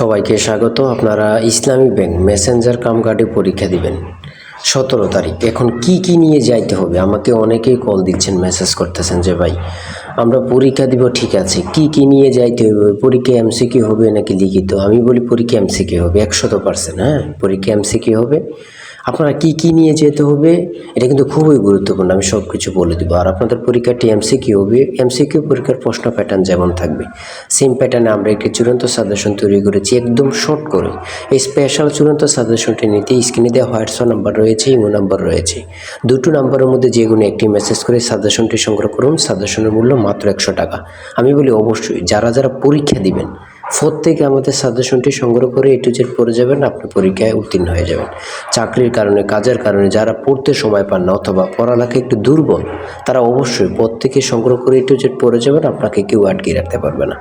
সবাইকে স্বাগত। আপনারা ইসলামী ব্যাংক মেসেঞ্জার কামকার্ডে পরীক্ষা দিবেন। সতেরো তারিখ। এখন কি কি নিয়ে যাইতে হবে? আমাকে অনেকেই কল দিচ্ছেন মেসেজ করতেছেন যে, ভাই, আমরা পরীক্ষা দিব, ঠিক আছে। কি কি নিয়ে যাইতে হবে? পরীক্ষা এমসিকিউ হবে নাকি লিখিত? আমি বলি, পরীক্ষা এমসিকিউ হবে। একশত পার্সেন্ট হ্যাঁ? পরীক্ষা এমসিকিউ হবে। আপনারা কি কি নিয়ে যেতে হবে, এটা কিন্তু খুবই গুরুত্বপূর্ণ, আমি সব কিছু বলে দেবো। আর আপনাদের পরীক্ষাটি এমসিকিউ হবে এমসিকিউ পরীক্ষার প্রশ্ন প্যাটার্ন যেমন থাকবে সেম প্যাটার্নে আমরা একটি চূড়ান্ত সাজেশন তৈরি করেছি, একদম শর্ট করে। এই স্পেশাল চূড়ান্ত সাজেশনটি নিতে স্ক্রিনে দেওয়া হোয়াটসঅ্যাপ নাম্বার রয়েছে ইমো নাম্বার রয়েছে। দুটো নাম্বারের মধ্যে যে কোনো একটি মেসেজ করে সাজেশনটি সংগ্রহ করুন সাজেশনের মূল্য মাত্র একশো টাকা। আমি বলি অবশ্যই, যারা যারা পরীক্ষা দিবেন প্রত্যেকে আমাদের সাজেশনটি সংগ্রহ করে এ টু জেড পড়ে যাবেন, আপনি পরীক্ষায় উত্তীর্ণ হয়ে যাবেন। চাকরির কারণে, কাজের কারণে যারা পড়তে সময় পান না অথবা পড়ালেখা একটু দুর্বল, তারা অবশ্যই প্রত্যেকে সংগ্রহ করে এ টু জেড পড়ে যাবেন, আপনাকে কেউ আটকে রাখতে পারবে না।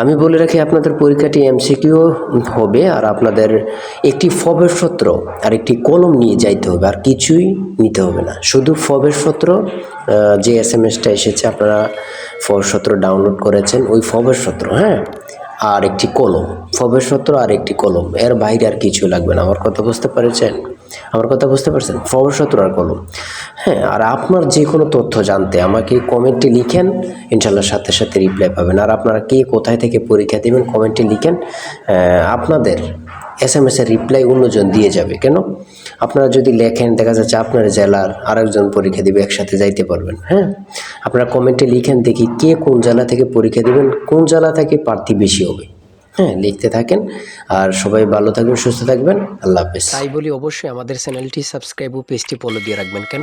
আমি বলে রাখি, আপনাদের পরীক্ষাটি এমসিকিউ হবে আর আপনাদের একটি ফবের সূত্র আর একটি কলম নিয়ে যাইতে হবে, আর কিছুই নিতে হবে না। শুধু ফবের সূত্র যে এস এম এসটা এসেছে, আপনারা ফব সূত্র ডাউনলোড করেছেন, ওই ফবের সূত্র হ্যাঁ? আর একটি কলম ফবের আর একটি কলম। এর বাইরে আর কিছু লাগবে না। আমার কথা বুঝতে পেরেছেন? আমার কথা বুঝতে পারছেন? ফবের আর কলম। হ্যাঁ আর আপনার যে কোনো তথ্য জানতে আমাকে কমেন্টে লিখেন। ইনশাল্লাহ সাথে সাথে রিপ্লাই পাবেন। আর আপনারা কে কোথায় থেকে পরীক্ষা দেবেন, কমেন্টে লিখেন। আপনাদের এস এম এস এর রিপ্লাই অন্যজন দিয়ে যাবে, কেন? আপনারা যদি লেখেন, দেখা যাচ্ছে আপনার জেলার আরেকজন পরীক্ষা দিবে, একসাথে যাইতে পারবেন হ্যাঁ? আপনারা কমেন্টে লিখেন, দেখি কে কোন জেলা থেকে পরীক্ষা দিবেন, কোন জেলা থেকে প্রার্থী বেশি হবে হ্যাঁ? লিখতে থাকেন, আর সবাই ভালো থাকবেন, সুস্থ থাকবেন, আল্লাহ হাফেজ। তাই বলি অবশ্যই আমাদের চ্যানেলটি সাবস্ক্রাইব ও পেজটি ফলো দিয়ে রাখবেন, কেন?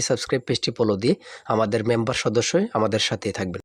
সাবস্ক্রাইব পেজটি ফলো দিয়ে আমাদের মেম্বার সদস্য আমাদের সাথেই থাকবেন।